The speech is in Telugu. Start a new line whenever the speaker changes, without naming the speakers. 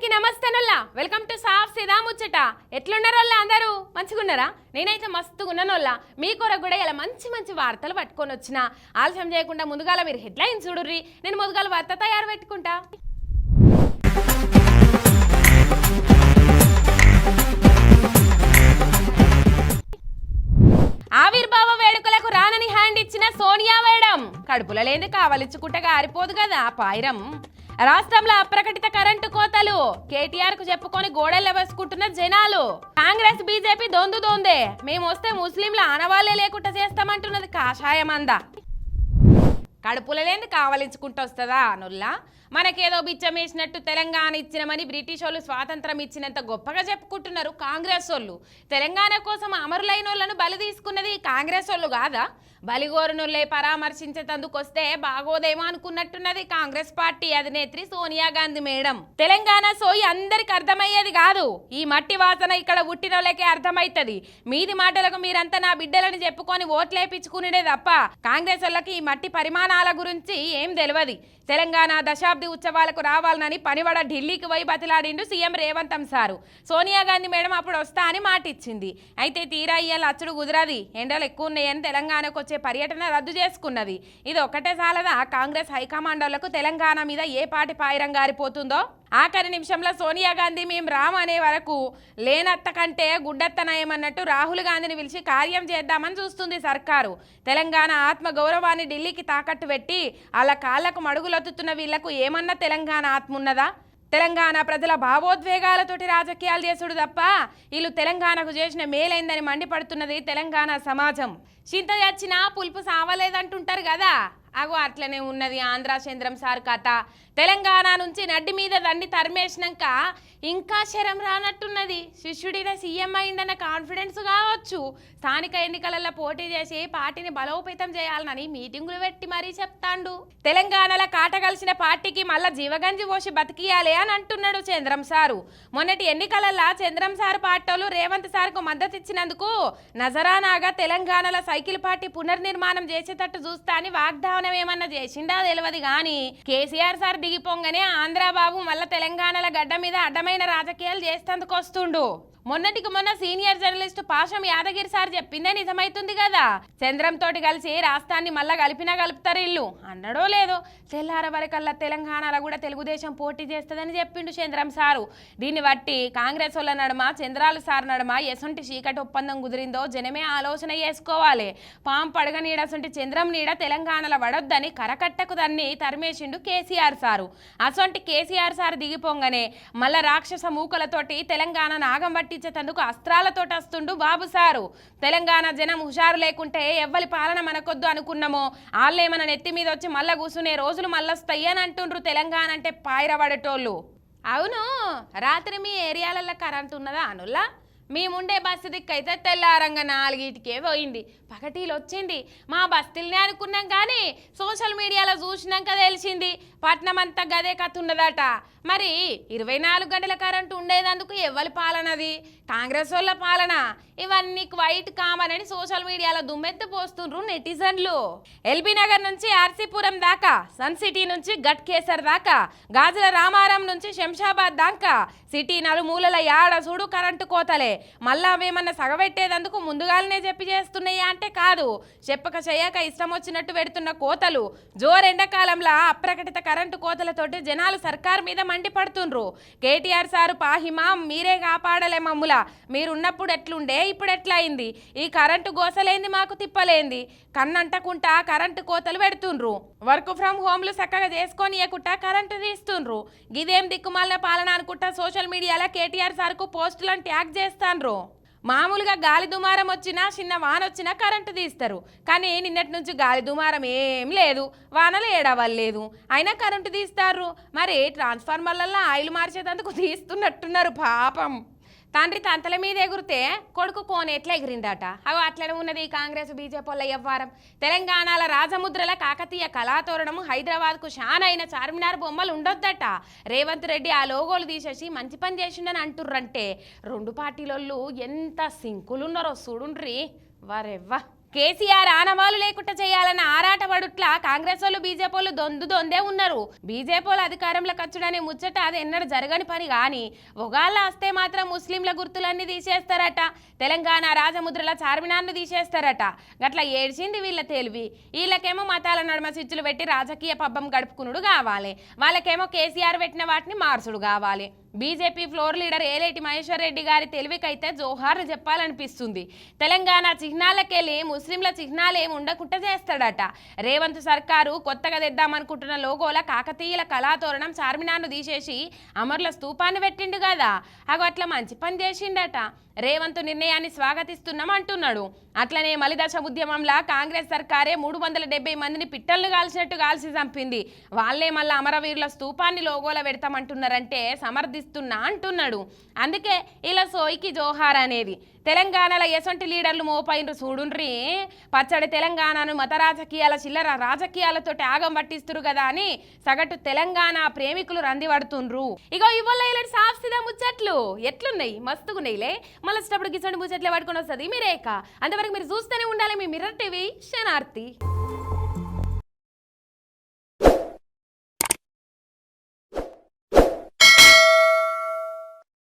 అందరికీ నమస్తేనల్లా. వెల్కమ్ టు సాఫ్ సిదా ముచ్చట. ఎట్లున్నారోల్లా అందరూ? మంచిగున్నారా? నేనైతే మస్తుగున్నానోల్లా మీ కొరకు కూడా ఇలా మంచి మంచి వార్తలు పట్టుకొని వచ్చిన. ఆలస్యం చేయకుండా ముందుగాల మీరు హెడ్లైన్ చూడుర్రి. నేను ముందుగాల వార్త తయారు పెట్టుకుంటా. ఆవిర్భావ వేడుకలకు రానని హ్యాండ్ ఇచ్చిన సోనియా మేడం. కడుపులో లేని కావలిచ్చుకుంటే గారిపోదు కదా పాయిరం. రాష్ట్రంలో అప్రకటిత కరెంటు కోతలు. కేటీఆర్కు చెప్పుకొని గోడలు వేసుకుంటున్న జనాలు. కాంగ్రెస్ బీజేపీ దొందు దొందే. మేము వస్తే ముస్లింల ఆనవాళ్ళే లేకుండా చేస్తామంటున్నది కాషాయమంద. కడుపులో లేని కావలించుకుంటూ వస్తుందా అనుల్లా మనకేదో బిచ్చం వేసినట్టు తెలంగాణ ఇచ్చినమని బ్రిటిష్ వాళ్ళు స్వాతంత్రం ఇచ్చినంత గొప్పగా చెప్పుకుంటున్నారు కాంగ్రెస్ వాళ్ళు. తెలంగాణ కోసం అమరులైన వాళ్ళను బలి తీసుకున్నది ఈ కాంగ్రెస్ వాళ్ళు కాదా? బలిగోరునులే పరామర్శించేందుకు వస్తే బాగోదేమో అనుకున్నట్టున్నది కాంగ్రెస్ పార్టీ అధినేత్రి సోనియా గాంధీ మేడం. తెలంగాణ సోయి అందరికి అర్థమయ్యేది కాదు. ఈ మట్టి వాసన ఇక్కడ ఉట్టినోళ్ళకే అర్థమైతుంది మీది మాటలకు మీరంతా నా బిడ్డలని చెప్పుకొని ఓట్లేపించుకునేదే తప్ప కాంగ్రెస్ వాళ్ళకి ఈ మట్టి పరిమాణాల గురించి ఏం తెలియదు తెలంగాణ దశాబ్ది ఉత్సవాలకు రావాలని పనివడ ఢిల్లీకి పోయి బతిలాడిండు CM Revanth sir. Sonia Gandhi madam అప్పుడు వస్తా అని మాట ఇచ్చింది అయితే తీరా ఇయ్యాల అచ్చుడు కుదరది. ఎండలు ఎక్కువ ఉన్నాయని తెలంగాణకు వచ్చే పర్యటన రద్దు చేసుకున్నది. ఇది ఒక్కటే సాలదా? కాంగ్రెస్ హైకమాండర్లకు తెలంగాణ మీద ఏ పాటి పాయిరం గారిపోతుందో? ఆఖరి నిమిషంలో సోనియా గాంధీ మేము రాము అనే వరకు లేనత్త కంటే గుడ్డత్తనయమన్నట్టు రాహుల్ గాంధీని పిలిచి కార్యం చేద్దామని చూస్తుంది సర్కారు. తెలంగాణ ఆత్మ గౌరవాన్ని ఢిల్లీకి తాకట్టు పెట్టి అలా కాళ్ళకు మడుగులొత్తుతున్న వీళ్ళకు ఏమన్నా తెలంగాణ ఆత్మ ఉన్నదా? తెలంగాణ ప్రజల భావోద్వేగాలతోటి రాజకీయాలు చేసుడు తప్ప వీళ్ళు తెలంగాణకు చేసిన మేలైందని మండిపడుతున్నది తెలంగాణ సమాజం. చింత చచ్చినా పులుపు సావలేదంటుంటారు కదా. అగో అట్లనే ఉన్నది ఆంధ్ర చంద్రం సార్ కథ. తెలంగాణ నుంచి నడ్డి మీద దండి తరిమేసినాక ఇంకా శరం రానట్టున్నది. శిష్యుడిన సీఎం అయిందన్న కాన్ఫిడెన్స్ కావచ్చు. స్థానిక ఎన్నికలలో పోటీ చేసి పార్టీని బలోపేతం చేయాలని మీటింగులు పెట్టి మరీ చెప్తాండు. తెలంగాణలో కాటగలిసిన పార్టీకి మళ్ళా జీవగంజి పోసి బతికియాలి అని అంటున్నాడు చంద్రం సారు. మొన్నటి ఎన్నికలలో చంద్రం సారు పార్టీలు రేవంత్ సార్కు మద్దతు ఇచ్చినందుకు నజరానాగా తెలంగాణలో సైకిల్ పార్టీ పునర్నిర్మాణం చేసేటట్టు చూస్తా అని వాగ్దానం ఏమన్నా చేసిండా తెలియదు కానీ కేసీఆర్ సార్ దిగిపోగానే ఆంధ్రబాబు మళ్ళా తెలంగాణల గడ్డ మీద అడ్డమైన రాజకీయాలు చేస్తేందుకు వస్తుండు. మొన్నటికి మొన్న senior journalist Pasham Yadagiri sir చెప్పిందే నిజమైతుంది కదా. చంద్రం తోటి కలిసి రాష్ట్రాన్ని మళ్ళా కలిపినా కలుపుతారు ఇల్లు. అన్నడో లేదో. తెల్లార వరకల్లా తెలంగాణలో కూడా తెలుగుదేశం పోటీ చేస్తుందని చెప్పిండు చంద్రం సారు. దీన్ని బట్టి కాంగ్రెస్ వాళ్ళ నడుమ చంద్రాలు సార్ నడమ ఎసొంటి చీకటి ఒప్పందం కుదిరిందో జనమే ఆలోచన చేసుకోవాలి. పాం పడగ నీడసొంటి చంద్రం నీడ తెలంగాణలో పడొద్దని కరకట్టకు దాన్ని తరిమేసిండు కేసీఆర్ సారు. అసొంటి కేసీఆర్ సార్ దిగిపోగానే మళ్ళా రాక్షస మూకలతోటి తెలంగాణ నాగం పట్టించేందుకు అస్త్రాలతో వస్తుండు బాబు సారు. తెలంగాణ జనం హుషారు లేకుంటే ఎవ్వరి పాలన మనకొద్దు అనుకున్నామో. వాళ్ళే మన నెత్తి మీద వచ్చి మళ్ళా కూర్చునే రోజులు మళ్ళొస్తాయి అని అంటుండ్రు తెలంగాణ అంటే పాయిరబడేటోళ్ళు. అవును రాత్రి మీ ఏరియాలలో కరెంట్ ఉన్నదా అనుల్లా? మేముండే బస్సు దిక్కైతే తెల్లారంగా నాలుగిటికే పోయింది. పగటీలు వచ్చింది మా బస్తీలనే అనుకున్నాం కానీ సోషల్ మీడియాలో చూసినాక తెలిసింది. పట్నం అంతా గదే కథ ఉన్నదట. మరి ఇరవై నాలుగు గంటల కరెంటు ఉండేదందుకు ఎవరి పాలనది కాంగ్రెస్ వాళ్ళ పాలన. ఇవన్నీ క్వైట్ కామన్ అని సోషల్ మీడియాలో దుమ్మెత్తి పోస్తుండ్రు నెటిజన్లు. ఎల్బీ నగర్ నుంచి ఆర్సీపురం దాకా సన్ సిటీ నుంచి గట్ కేసర్ దాకా గాజుల రామారం నుంచి శంషాబాద్ దాకా సిటీ నలుమూలల యాడ చూడు కరెంటు కోతలే. మళ్ళా అవేమన్నా సగబెట్టేదందుకు ముందుగానే చెప్పి చేస్తున్నాయా అంటే కాదు. చెప్పక చేయక ఇష్టం వచ్చినట్టు పెడుతున్న కోతలు. జోరెండకాలంలో అప్రకటిత కరెంటు కోతలతోటి జనాలు సర్కార్ మీద మండిపడుతుండ్రు కేటీఆర్ సారు పాహిమా మీరే కాపాడలే మమ్ముల. మీరున్నప్పుడు ఎట్లుండే ఇప్పుడు ఎట్లయింది? ఈ కరెంటు గోసలేంది మాకు తిప్పలేంది. కన్నంటకుంటా కరెంటు కోతలు పెడుతుండ్రు. వర్క్ ఫ్రమ్ హోమ్లు చక్కగా చేసుకొని ఇవ్వకుండా కరెంటు తీస్తుండ్రు. గిదేం దిక్కుమాలిన పాలన అనుకుంటా సోషల్ మీడియాలో కేటీఆర్ సార్కు పోస్టులను ట్యాగ్ చేస్తాన్రు మామూలుగా గాలి దుమారం వచ్చినా చిన్న వాన వచ్చినా కరెంటు తీస్తారు. కానీ నిన్నటి నుంచి గాలి దుమారం ఏం లేదు. వానలు ఏడవలేదు. అయినా కరెంటు తీస్తారు. మరి ట్రాన్స్ఫార్మర్లలో ఆయిల్ మార్చేటందుకు తీస్తున్నట్టున్నారు పాపం. తండ్రి తంతల మీద ఎగురితే కొడుకు కోన ఎట్లా ఎగిరిందట. అవి అట్లనే ఉన్నది కాంగ్రెస్ బీజేపీ వాళ్ళ వ్యవహారం. తెలంగాణల రాజముద్రల కాకతీయ కళాతోరణము హైదరాబాద్కు షాన్ చార్మినార్ బొమ్మలు ఉండొద్దట. రేవంత్ రెడ్డి ఆ లోగోలు తీసేసి మంచి పని చేసిండని అంటుర్రంటే. రెండు పార్టీలోళ్ళు ఎంత సింకులున్నారో చూడుండ్రి. వారెవ్వా. కేసీఆర్ ఆనవాలు లేకుండా చేయాలన్న ఆరాటపడుట్ల కాంగ్రెస్ వాళ్ళు బీజేపీలు దొందు దొందే ఉన్నారు. బీజేపీలు అధికారంలో అధికారంలోకి ముచ్చట అది ఎన్నడ జరగని పని కానీ ఒగాళ్ళ వస్తే మాత్రం ముస్లింల గుర్తులన్నీ తీసేస్తారట. తెలంగాణ రాజముద్రల చార్మినార్ను తీసేస్తారట. గట్ల ఏడ్చింది వీళ్ళ తెలివి. వీళ్ళకేమో మతాల నడుమ స్విచ్లు పెట్టి రాజకీయ పబ్బం గడుపుకునుడు కావాలి. వాళ్ళకేమో కేసీఆర్ పెట్టిన వాటిని మార్చుడు కావాలి. BJP floor leader Aleti Maheshwar Reddy గారి తెలివికైతే జోహార్లు చెప్పాలనిపిస్తుంది. తెలంగాణ చిహ్నాలకెళ్ళి ముస్లింల చిహ్నాలు ఏమి ఉండకుండా చేస్తాడట. రేవంత్ సర్కారు కొత్తగా తెద్దామనుకుంటున్న లోగోల కాకతీయుల కళాతోరణం చార్మినార్ను తీసేసి అమరుల స్తూపాన్ని పెట్టిండు కదా. అగో అట్లా మంచి పని చేసిండట. రేవంత్ నిర్ణయాన్ని స్వాగతిస్తున్నాం అంటున్నాడు. అట్లనే మలిదశ ఉద్యమంలా కాంగ్రెస్ సర్కారే మూడు వందల డెబ్బై మందిని పిట్టలను కాల్చినట్టు కాల్చి చంపింది. వాళ్ళే మళ్ళీ అమరవీరుల స్తూపాన్ని లోగోల పెడతామంటున్నారంటే సమర్థిస్తున్నా అంటున్నాడు. అందుకే ఇలా సోయికి జోహార్ అనేది తెలంగాణలో ఎసొంటి లీడర్లు మోపైనరు చూడుండ్రి. పచ్చడి తెలంగాణను మత రాజకీయాల చిల్లర రాజకీయాలతో ఆగం పట్టిస్తురు కదా అని సగటు తెలంగాణ ప్రేమికులు రంది పడుతుండ్రు. ఇగో ఇవాళ ఇలాంటి సాఫ్సిదా ముచ్చట్లు. ఎట్లున్నాయి? మస్తుగున్నాయిలే. మళ్ళీ వచ్చేటప్పుడు గిసండి ముచ్చట్లే పట్టుకొని వస్తుంది. మీరేక? అంతవరకు మీరు చూస్తూనే ఉండాలి మీ మిర్రర్ టీవీ. శనార్తి.